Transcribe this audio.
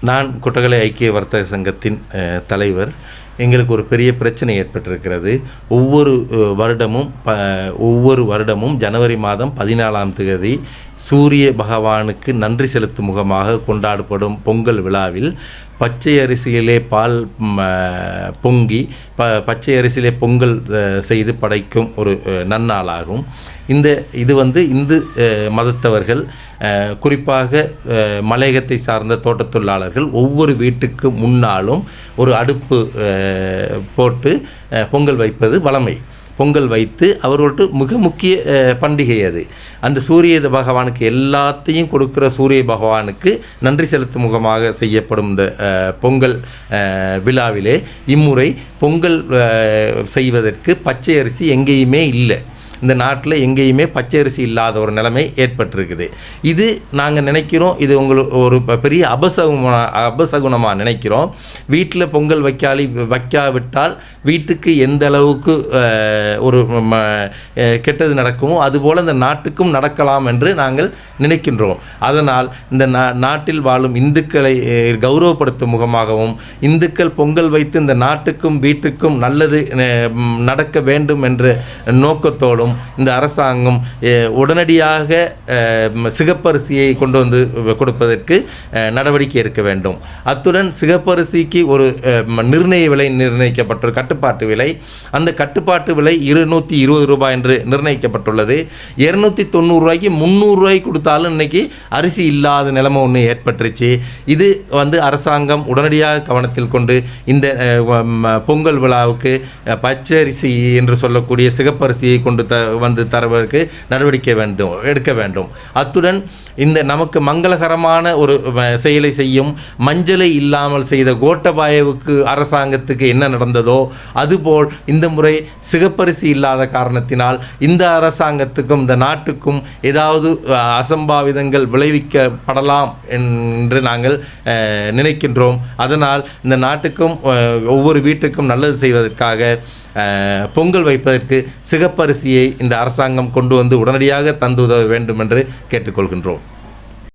நான் குட்டகலை ஐக்கிய வர்த்தக சங்கத்தின் தலைவர் எங்களுக்கு ஒரு பெரிய பிரச்சனை ஏற்பட்டிருக்கிறது. ஒவ்வொரு வருடமும் ப ஒவ்வொரு வருடமும் ஜனவரி மாதம் பதினாலாம் தேதி சூரிய பகவானுக்கு நன்றி செலுத்தும் முகமாக கொண்டாடப்படும் பொங்கல் விழாவில் பச்சை அரிசியிலே பால் பொங்கி ப பச்சை அரிசியிலே பொங்கல் செய்து படைக்கும் ஒரு நன்னாளாகும். இந்த இது வந்து இந்து மதத்தவர்கள் குறிப்பாக மலையகத்தை சார்ந்த தோட்டத்தொழிலாளர்கள் ஒவ்வொரு வீட்டுக்கு முன்னாலும் ஒரு அடுப்பு போட்டு பொங்கல் வைப்பது வழமை பொங்கல் வைத்து அவர்கள்ட்ட மிக முக்கிய பண்டிகை அது. அந்த சூரிய பகவானுக்கு எல்லாத்தையும் கொடுக்குற சூரிய பகவானுக்கு நன்றி செலுத்தும் முகமாக செய்யப்படும் இந்த பொங்கல் விழாவிலே. இம்முறை பொங்கல் செய்வதற்கு பச்சை அரிசி எங்கேயுமே இல்லை. இந்த நாட்டில் எங்கேயுமே பச்சரிசி இல்லாத ஒரு நிலைமை ஏற்பட்டிருக்குது. இது நாங்கள் நினைக்கிறோம் இது உங்களுக்கு ஒரு பெரிய அபசகுமா அபசகுணமாக நினைக்கிறோம். வீட்டில் பொங்கல் வைக்காலி வைக்காவிட்டால் வீட்டுக்கு எந்த அளவுக்கு ஒரு ம, கெட்டது நடக்குமோ அதுபோல் இந்த நாட்டுக்கும் நடக்கலாம் என்று நாங்கள் நினைக்கின்றோம். அதனால் இந்த நா நாட்டில் வாழும் இந்துக்களை கௌரவப்படுத்தும் முகமாகவும் இந்துக்கள் பொங்கல் வைத்து இந்த நாட்டுக்கும் வீட்டுக்கும் நல்லது நடக்க வேண்டும் என்ற நோக்கத்தோடும் இந்த அரசாங்கம் உடனடியாக சிகப்பரிசியை கொண்டு வந்து கொடுப்பதற்கு நடவடிக்கை எடுக்க வேண்டும். அத்துடன் சிகப்பரிசிக்கு ஒரு நிர்ணய விலை நிர்ணயிக்கப்பட்ட கட்டுப்பாட்டு விலை அந்த கட்டுப்பாட்டு விலை இருநூற்றி இருபது ரூபாய் என்று நிர்ணயிக்கப்பட்டுள்ளது. இரநூத்தி தொண்ணூறு ரூபாய்க்கு முந்நூறு ரூபாய் கொடுத்தாலும் இன்னைக்கு அரிசி இல்லாத நிலைமை ஒன்று ஏற்பட்டுருச்சு. இது வந்து அரசாங்கம் உடனடியாக கவனத்தில் கொண்டு இந்த பொங்கல் விழாவுக்கு பச்சரிசி என்று சொல்லக்கூடிய சிகப்பரிசியை கொண்டு த வந்து தருவதற்கு நடவடிக்கை வேண்டும் எடுக்க வேண்டும். அத்துடன் இந்த நமக்கு மங்களகரமான ஒரு செயலை செய்யும் மஞ்சளை இல்லாமல் செய்த கோட்டபாயவுக்கு அரசாங்கத்துக்கு என்ன நடந்ததோ அதுபோல் இந்த முறை சிகப்பரிசி இல்லாத காரணத்தினால் இந்த அரசாங்கத்துக்கும் இந்த நாட்டுக்கும் ஏதாவது அசம்பாவிதங்கள் விளைவிக்கப்படலாம் என்று நாங்கள் நினைக்கின்றோம். அதனால் இந்த நாட்டுக்கும் ஒவ்வொரு வீட்டுக்கும் நல்லது செய்வதற்காக பொங்கல் வைப்பதற்கு சிகப்பரிசியை இந்த அரசாங்கம் கொண்டு வந்து உடனடியாக தந்து உதவ வேண்டும் என்று கேட்டுக்கொள்கின்றோம்.